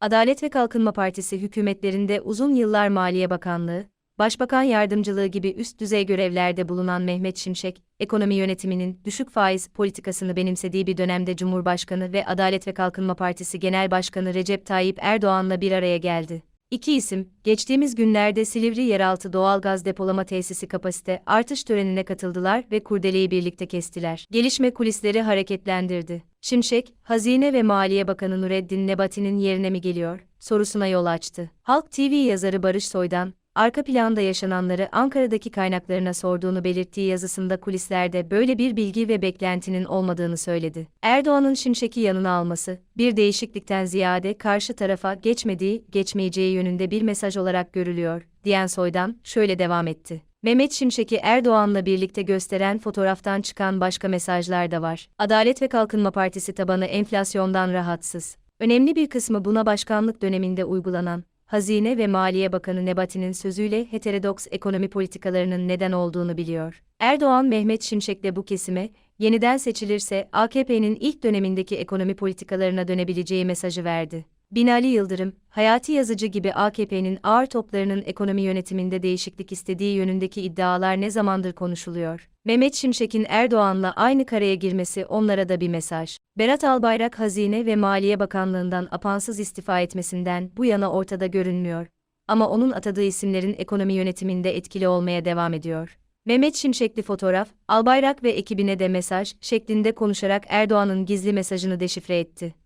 Adalet ve Kalkınma Partisi hükümetlerinde uzun yıllar Maliye Bakanlığı, Başbakan Yardımcılığı gibi üst düzey görevlerde bulunan Mehmet Şimşek, ekonomi yönetiminin düşük faiz politikasını benimsediği bir dönemde Cumhurbaşkanı ve Adalet ve Kalkınma Partisi Genel Başkanı Recep Tayyip Erdoğan'la bir araya geldi. İki isim, geçtiğimiz günlerde Silivri Yeraltı Doğalgaz Depolama Tesisi kapasite artış törenine katıldılar ve kurdeleyi birlikte kestiler. Gelişme kulisleri hareketlendirdi. Şimşek, Hazine ve Maliye Bakanı Nureddin Nebati'nin yerine mi geliyor, sorusuna yol açtı. Halk TV yazarı Barış Soydan, arka planda yaşananları Ankara'daki kaynaklarına sorduğunu belirttiği yazısında kulislerde böyle bir bilgi ve beklentinin olmadığını söyledi. Erdoğan'ın Şimşek'i yanına alması, bir değişiklikten ziyade karşı tarafa geçmediği, geçmeyeceği yönünde bir mesaj olarak görülüyor, diyen Soydan, şöyle devam etti. Mehmet Şimşek'i Erdoğan'la birlikte gösteren fotoğraftan çıkan başka mesajlar da var. Adalet ve Kalkınma Partisi tabanı enflasyondan rahatsız. Önemli bir kısmı buna başkanlık döneminde uygulanan, Hazine ve Maliye Bakanı Nebati'nin sözüyle heterodoks ekonomi politikalarının neden olduğunu biliyor. Erdoğan Mehmet Şimşek'le bu kesime, yeniden seçilirse AKP'nin ilk dönemindeki ekonomi politikalarına dönebileceği mesajı verdi. Binali Yıldırım, Hayati Yazıcı gibi AKP'nin ağır toplarının ekonomi yönetiminde değişiklik istediği yönündeki iddialar ne zamandır konuşuluyor. Mehmet Şimşek'in Erdoğan'la aynı kareye girmesi onlara da bir mesaj. Berat Albayrak Hazine ve Maliye Bakanlığından apansız istifa etmesinden bu yana ortada görünmüyor. Ama onun atadığı isimlerin ekonomi yönetiminde etkili olmaya devam ediyor. Mehmet Şimşekli fotoğraf, Albayrak ve ekibine de mesaj şeklinde konuşarak Erdoğan'ın gizli mesajını deşifre etti.